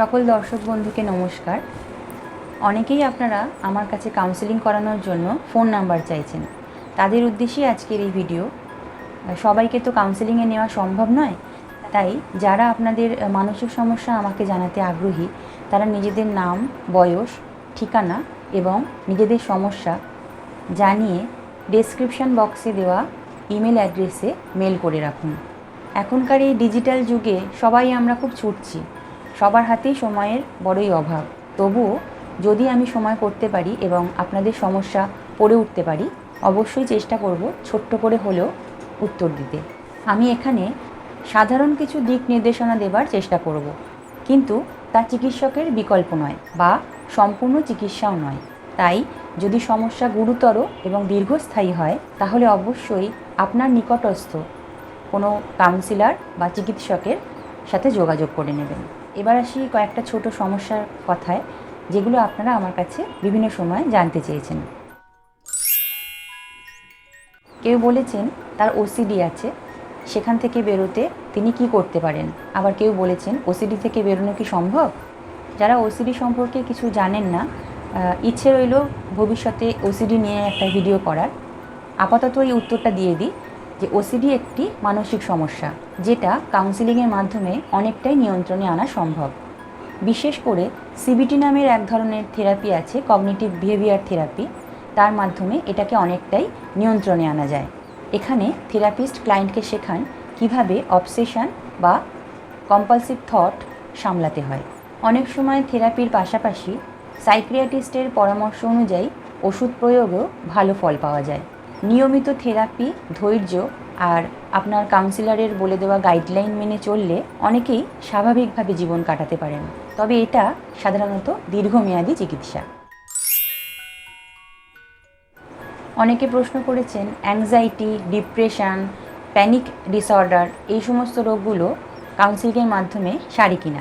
সকল দর্শক বন্ধুকে নমস্কার। অনেকেই আপনারা আমার কাছে কাউন্সেলিং করানোর জন্য ফোন নাম্বার চাইছেন। তাদের উদ্দেশ্যে আজকের এই ভিডিও সবাইকে তো কাউন্সেলিংয়ে নেওয়া সম্ভব নয়, তাই যারা আপনাদের মানসিক সমস্যা আমাকে জানাতে আগ্রহী, তারা নিজেদের নাম, বয়স, ঠিকানা এবং নিজেদের সমস্যা জানিয়ে ডেসক্রিপশন বক্সে দেওয়া ইমেল অ্যাড্রেসে মেল করে রাখুন। এখনকার এই ডিজিটাল যুগে সবাই আমরা খুব ছুটছি। সবার হাতেই সময়ের বড়ই অভাব। তবুও যদি আমি সময় করতে পারি এবং আপনাদের সমস্যা পড়ে উঠতে পারি, অবশ্যই চেষ্টা করব ছোট্ট করে হলেও উত্তর দিতে। আমি এখানে সাধারণ কিছু দিক নির্দেশনা দেবার চেষ্টা করব। কিন্তু তা চিকিৎসকের বিকল্প নয় বা সম্পূর্ণ চিকিৎসাও নয়। তাই যদি সমস্যা গুরুতর এবং দীর্ঘস্থায়ী হয়, তাহলে অবশ্যই আপনার নিকটস্থ কোনো কাউন্সিলর বা চিকিৎসকের সাথে যোগাযোগ করে নেবেন। এবার আসি কয়েকটা ছোট সমস্যার কথায়, যেগুলো আপনারা আমার কাছে বিভিন্ন সময় জানতে চেয়েছেন। কেউ বলেছেন তার ওসিডি আছে, সেখান থেকে বেরোতে তিনি কি করতে পারেন? আবার কেউ বলেছেন ওসিডি থেকে বেরোনো কি সম্ভব? যারা ওসিডি সম্পর্কে কিছু জানেন না ইচ্ছে রইল ভবিষ্যতে ওসিডি নিয়ে একটা ভিডিও করার। আপাতত এই উত্তরটা দিয়ে দিই। যে ওসিডি একটি মানসিক সমস্যা, যেটা কাউন্সিলিংয়ের মাধ্যমে অনেকটাই নিয়ন্ত্রণে আনা সম্ভব। বিশেষ করে সিবিটি নামের এক ধরনের থেরাপি আছে কগনিটিভ বিহেভিয়ার থেরাপি তার মাধ্যমে এটাকে অনেকটাই নিয়ন্ত্রণে আনা যায়। এখানে থেরাপিস্ট ক্লায়েন্টকে শেখান কীভাবে অবসেশন বা কম্পালসিভ থট সামলাতে হয়। অনেক সময় থেরাপির পাশাপাশি সাইক্রিয়াটিস্টের পরামর্শ অনুযায়ী ওষুধ প্রয়োগেও ভালো ফল পাওয়া যায়। নিয়মিত থেরাপি, ধৈর্য আর আপনার কাউন্সিলরের বলে দেওয়া গাইডলাইন মেনে চললে অনেকেই স্বাভাবিকভাবে জীবন কাটাতে পারেন। তবে এটা সাধারণত দীর্ঘমেয়াদী চিকিৎসা। অনেকে প্রশ্ন করেছেন অ্যাংজাইটি ডিপ্রেশন প্যানিক ডিসঅর্ডার এই সমস্ত রোগগুলো কাউন্সিলিংয়ের মাধ্যমে সারি কিনা?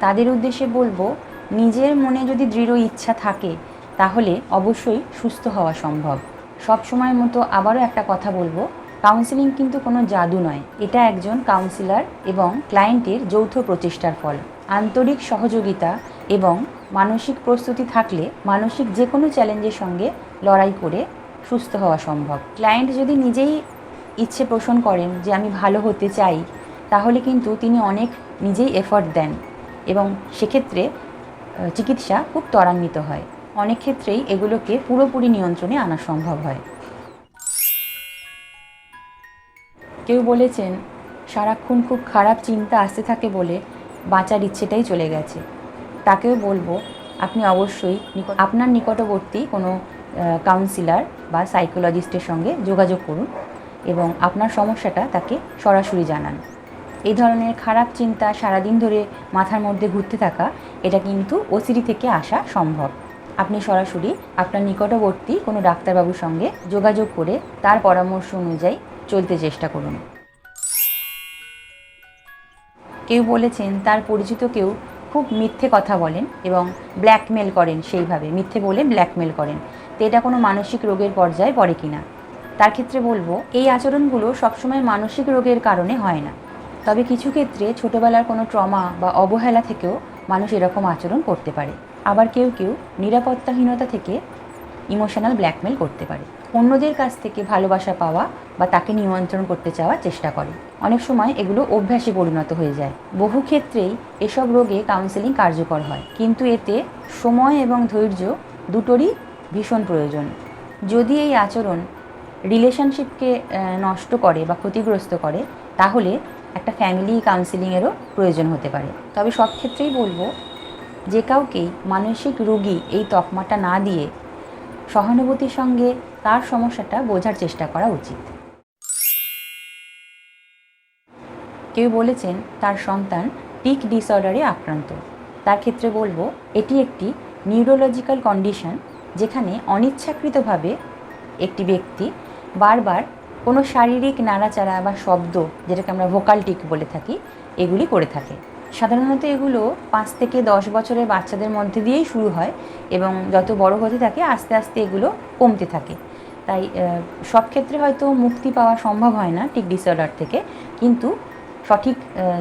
তাদের উদ্দেশ্যে বলব, নিজের মনে যদি দৃঢ় ইচ্ছা থাকে, তাহলে অবশ্যই সুস্থ হওয়া সম্ভব। সব সময় মতো আবারও একটা কথা বলব। কাউন্সিলিং কিন্তু কোনো জাদু নয়। এটা একজন কাউন্সিলর এবং ক্লায়েন্টের যৌথ প্রচেষ্টার ফল। আন্তরিক সহযোগিতা এবং মানসিক প্রস্তুতি থাকলে মানসিক যে কোনো চ্যালেঞ্জের সঙ্গে লড়াই করে সুস্থ হওয়া সম্ভব। ক্লায়েন্ট যদি নিজেই ইচ্ছে পোষণ করেন যে আমি ভালো হতে চাই, তাহলে কিন্তু তিনি অনেক নিজেই এফর্ট দেন এবং সেক্ষেত্রে চিকিৎসা খুব ত্বরান্বিত হয়। অনেক ক্ষেত্রেই এগুলোকে পুরোপুরি নিয়ন্ত্রণে আনা সম্ভব হয়। কেউ বলেছেন, সারাক্ষণ খুব খারাপ চিন্তা আসতে থাকে বলে বাঁচার ইচ্ছেটাই চলে গেছে। তাকেও বলব, আপনি অবশ্যই আপনার নিকটবর্তী কোনো কাউন্সিলর বা সাইকোলজিস্টের সঙ্গে যোগাযোগ করুন এবং আপনার সমস্যাটা তাকে সরাসরি জানান। এই ধরনের খারাপ চিন্তা সারাদিন ধরে মাথার মধ্যে ঘুরতে থাকা, এটা কিন্তু ওসিডি থেকে আসা সম্ভব। আপনি সরাসরি আপনার নিকটবর্তী কোনো ডাক্তারবাবুর সঙ্গে যোগাযোগ করে তার পরামর্শ অনুযায়ী চলতে চেষ্টা করুন। কেউ বলেছেন, তার পরিচিত কেউ খুব মিথ্যে কথা বলেন এবং ব্ল্যাকমেল করেন সেইভাবে, মিথ্যে বলে ব্ল্যাকমেল করেন। তো এটা কোনো মানসিক রোগের পর্যায়ে পড়ে কি না তার ক্ষেত্রে বলব, এই আচরণগুলো সবসময় মানসিক রোগের কারণে হয় না। তবে কিছু ক্ষেত্রে ছোটোবেলার কোনো ট্রমা বা অবহেলা থেকেও মানুষ এরকম আচরণ করতে পারে। আবার কেউ কেউ নিরাপত্তাহীনতা থেকে ইমোশনাল ব্ল্যাকমেল করতে পারে। অন্যদের কাছ থেকে ভালোবাসা পাওয়া বা তাকে নিয়ন্ত্রণ করতে চাওয়ার চেষ্টা করে। অনেক সময় এগুলো অভ্যাসে পরিণত হয়ে যায়। বহু ক্ষেত্রেই এসব রোগে কাউন্সেলিং কার্যকর হয়। কিন্তু এতে সময় এবং ধৈর্য দুটোরই ভীষণ প্রয়োজন। যদি এই আচরণ রিলেশনশিপকে নষ্ট করে বা ক্ষতিগ্রস্ত করে, তাহলে একটা ফ্যামিলি কাউন্সেলিংয়েরও প্রয়োজন হতে পারে। তবে সব ক্ষেত্রেই বলব যে কাউকেই মানসিক রোগী এই তকমাটা না দিয়ে সহানুভূতির সঙ্গে তার সমস্যাটা বোঝার চেষ্টা করা উচিত। কেউ বলেছেন তার সন্তান টিক ডিসঅর্ডারে আক্রান্ত। তার ক্ষেত্রে বলব, এটি একটি নিউরোলজিক্যাল কন্ডিশন যেখানে অনিচ্ছাকৃতভাবে একটি ব্যক্তি বারবার কোনো শারীরিক নাড়াচাড়া বা শব্দ, যেটাকে আমরা ভোকাল টিক বলে থাকি, এগুলি করে থাকে। সাধারণত এগুলো পাঁচ থেকে দশ বছরের বাচ্চাদের মধ্যে দিয়েই শুরু হয় এবং যত বড় হতে থাকে, আস্তে আস্তে এগুলো কমতে থাকে। তাই সব ক্ষেত্রে হয়তো মুক্তি পাওয়া সম্ভব হয় না টিক ডিসঅর্ডার থেকে, কিন্তু সঠিক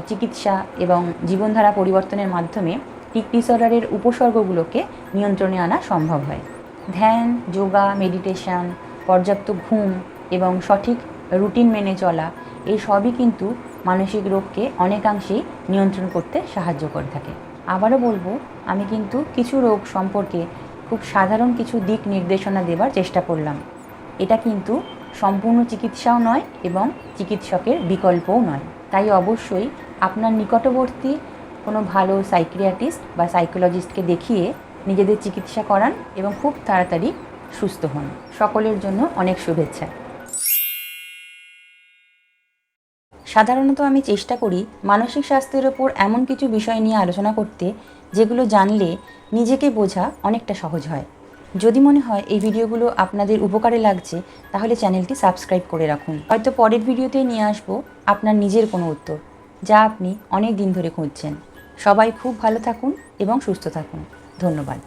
চিকিৎসা এবং জীবনধারা পরিবর্তনের মাধ্যমে টিক ডিসঅর্ডারের উপসর্গগুলোকে নিয়ন্ত্রণে আনা সম্ভব হয়। ধ্যান, যোগা মেডিটেশন পর্যাপ্ত ঘুম এবং সঠিক রুটিন মেনে চলা, এই সবই কিন্তু মানসিক রোগকে অনেকাংশেই নিয়ন্ত্রণ করতে সাহায্য করে থাকে। আবারও বলব, আমি কিন্তু কিছু রোগ সম্পর্কে খুব সাধারণ কিছু দিক নির্দেশনা দেবার চেষ্টা করলাম। এটা কিন্তু সম্পূর্ণ চিকিৎসাও নয় এবং চিকিৎসকের বিকল্পও নয়। তাই অবশ্যই আপনার নিকটবর্তী কোনো ভালো সাইকিয়াট্রিস্ট বা সাইকোলজিস্টকে দেখিয়ে নিজেদের চিকিৎসা করান এবং খুব তাড়াতাড়ি সুস্থ হন। সকলের জন্য অনেক শুভেচ্ছা। সাধারণত আমি চেষ্টা করি মানসিক স্বাস্থ্যের ওপর এমন কিছু বিষয় নিয়ে আলোচনা করতে, যেগুলো জানলে নিজেকে বোঝা অনেকটা সহজ হয়। যদি মনে হয় এই ভিডিওগুলো আপনাদের উপকারে লাগছে, তাহলে চ্যানেলটি সাবস্ক্রাইব করে রাখুন। হয়তো পরের ভিডিওতে নিয়ে আসব আপনার নিজের কোনো উত্তর, যা আপনি অনেক দিন ধরে খুঁজছেন। সবাই খুব ভালো থাকুন এবং সুস্থ থাকুন। ধন্যবাদ।